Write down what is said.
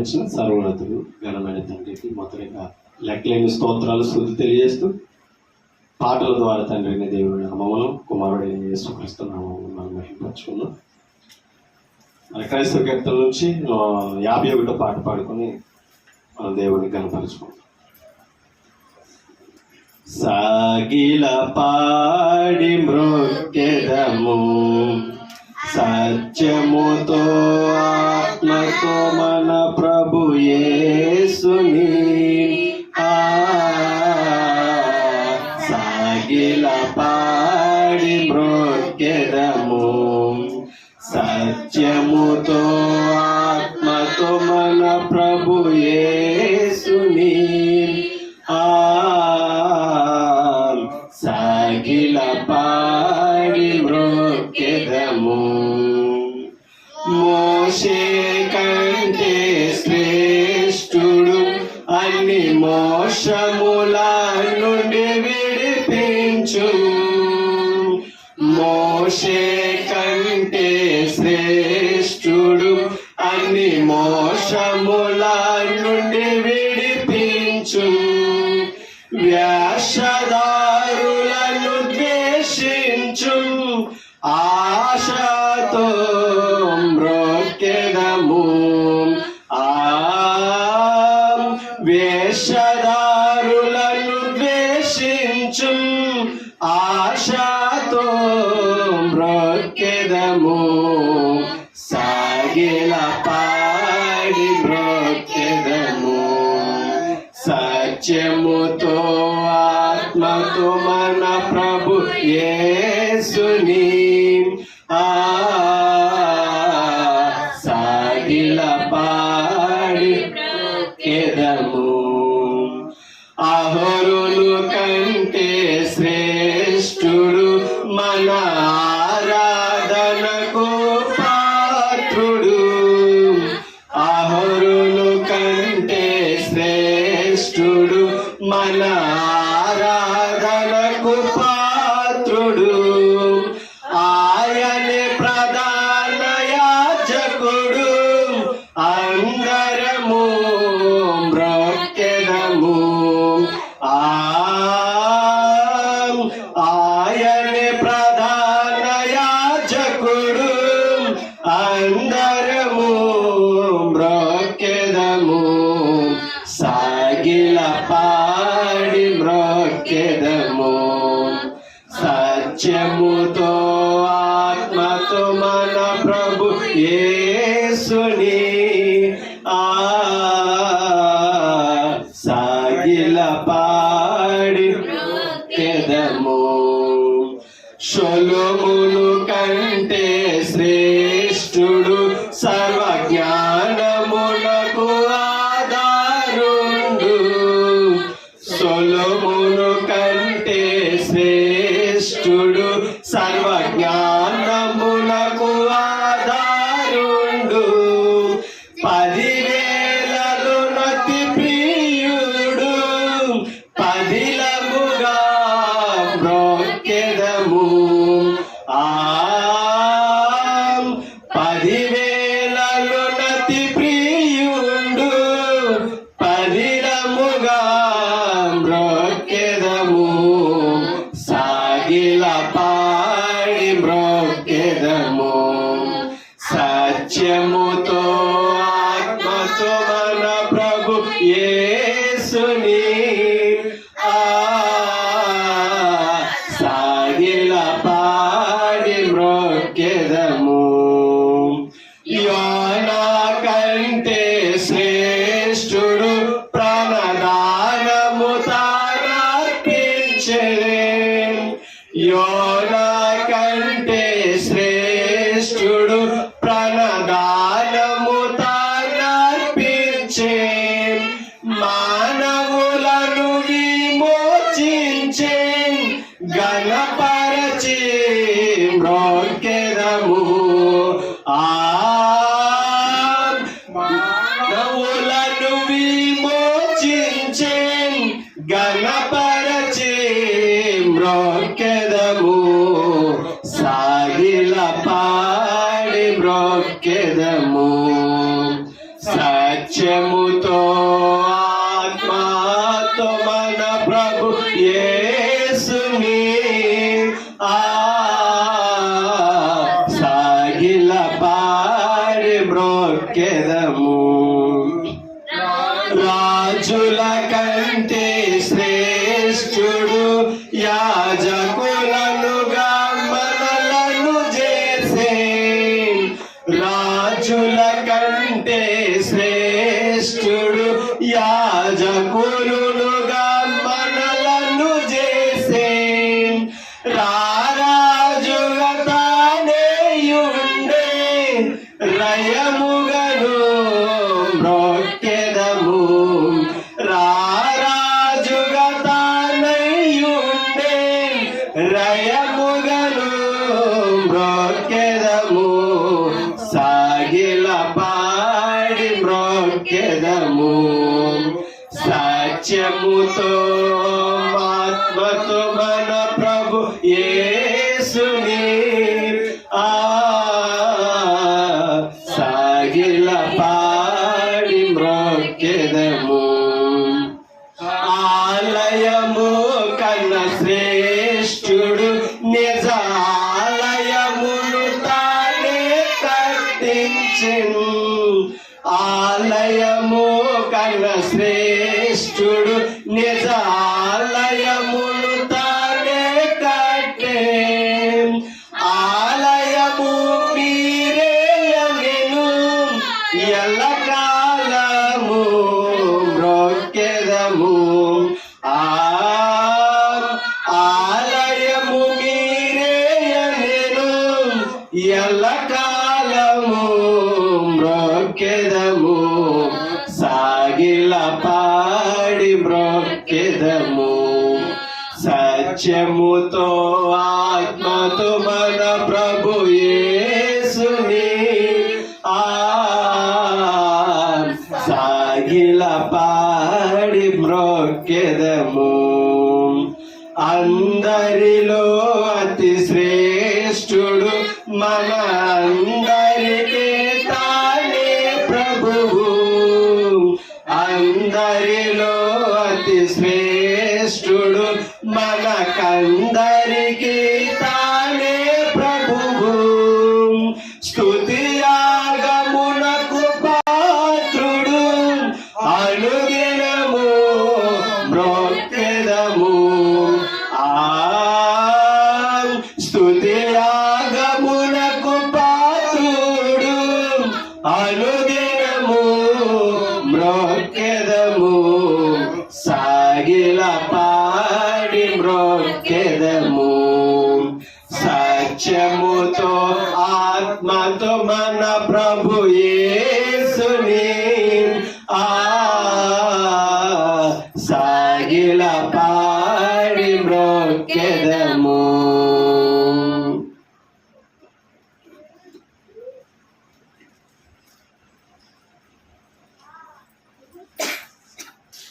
ఇచ్చిన సర్వోన్నతుడు ఘనమైన తండ్రికి మొదటిగా లెక్కలేని స్తోత్రాలు శుద్ధి తెలియజేస్తూ పాటల ద్వారా తండ్రిని దేవుడి నామములు కుమారుడైన యేసుక్రీస్తు నామములు మనం మహిమపరుచుకున్నాం మన క్రైస్తవ కీర్తన నుంచి యాభై ఒకటో పాట పాడుకొని మనం దేవుడిని కనపరుచుకుంటాం సాగిల పాడి మృక్కెదము సత్యముతో ఆత్మతో మన ప్రభు యేసుని. మోషముల నుండి విడిపించు. మోషే కంటే శ్రేష్ఠుడు అన్ని మోషముల నుండి విడిపించు. వ్యాసదారులను ద్వేషించు. ఆశతో మ్రొక్కెదము సాగిల పాడి మ్రొక్కెదము సత్యముతో ఆత్మతో మన ప్రభు యేసుని ఆ శ్రేష్ఠుడు ప్రభు యేసుని ఆ సాగిల పాడి కెదము షొలుమును కంటే శ్రేష్ఠుడు సర్వ మన ప్రభు యేసుని గణపరచి మ్రోకెదము సాగిల పాడి మ్రోకెదము సత్యముతో ఆత్మాతో మన ప్రభు యేసుని ఆ యాజకులనుగా మనలను చేసే రాజుల కంటే శ్రేష్ఠుడు యాజకులుగా మనలను చేసే రయముగను మ్రొక్కెదము సాగిల పాడి మ్రొక్కెదము. సత్యముతో ఆత్మతో మన ప్రభు యేసుని శ్రేష్ఠుడు నిజాలయములు తానే కట్టే. ఆలయము మీరే అగెను ఎల్లకాలము బ్రోకెదము. ఆలయము మీరే అగెను ఎల్లకాలము బ్రోకెదము. పాడి మ్రొక్కెదము. సత్యముతో ఆ ರೋಕೆದ ಮೂ